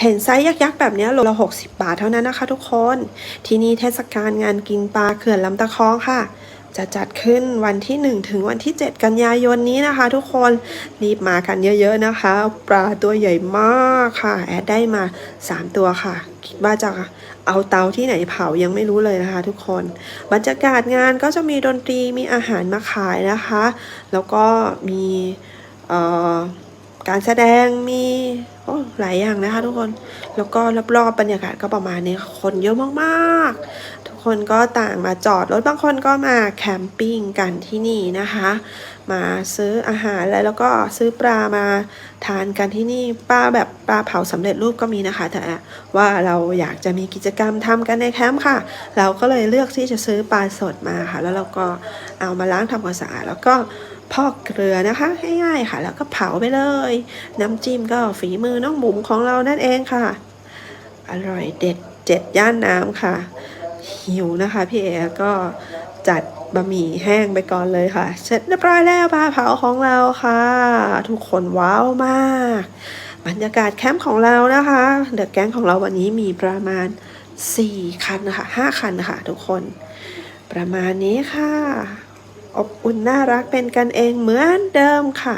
เห็นไซส์ยักษ์ๆแบบนี้โลละ 60 บาทเท่านั้นนะคะทุกคน ที่นี่เทศกาลงานกินปลาเขื่อนลำตะคองค่ะ จะจัดขึ้นวันที่ 1 ถึงวันที่ 7 กันยายนนี้นะคะ ทุกคนรีบมากันเยอะๆนะคะ ปลาตัวใหญ่มากค่ะ แอดได้มา 3 ตัวค่ะ คิดว่าจะเอาเตาที่ไหนเผายังไม่รู้เลยนะคะ ทุกคนบรรยากาศงานก็จะมีดนตรีมีอาหารมาขายนะคะ แล้วก็มีเอ่อ การแสดงมีโอ้หลายอย่างนะคะ ทุกคน แล้วก็รอบๆบรรยากาศก็ประมาณนี้คนเยอะมากๆ ทุกคนก็ต่างมาจอดรถบางคนก็มาแคมปิ้งกันที่นี่นะคะ มาซื้ออาหารแล้วแล้วก็ซื้อปลามาทานกันที่นี่ปลาแบบปลาเผาสำเร็จรูปก็มีนะคะ แต่ว่าเราอยากจะมีกิจกรรมทำกันในแคมป์ค่ะ เราก็เลยเลือกที่จะซื้อปลาสดมาค่ะ แล้วเราก็เอามาล้างทำความสะอาดแล้วก็ พอกเกลือนะคะง่ายๆค่ะ แล้วก็เผาไปเลย น้ำจิ้มก็ฝีมือน้องบุ๋มของเรานั่นเองค่ะ อร่อยเด็ดเจ็ดย่านน้ำค่ะ หิวนะคะพี่เอก็จัดบะหมี่แห้งไปก่อนเลยค่ะ เสร็จเรียบร้อยแล้วปลาเผาของเราค่ะ ทุกคนว้าวมาก บรรยากาศแคมป์ของเรานะคะเดอะแก๊งของเราวันนี้มีประมาณ 4 คันนะคะ5คันนะคะทุกคน ประมาณนี้ค่ะ อบอุ่นน่ารักเป็นกันเองเหมือนเดิมค่ะ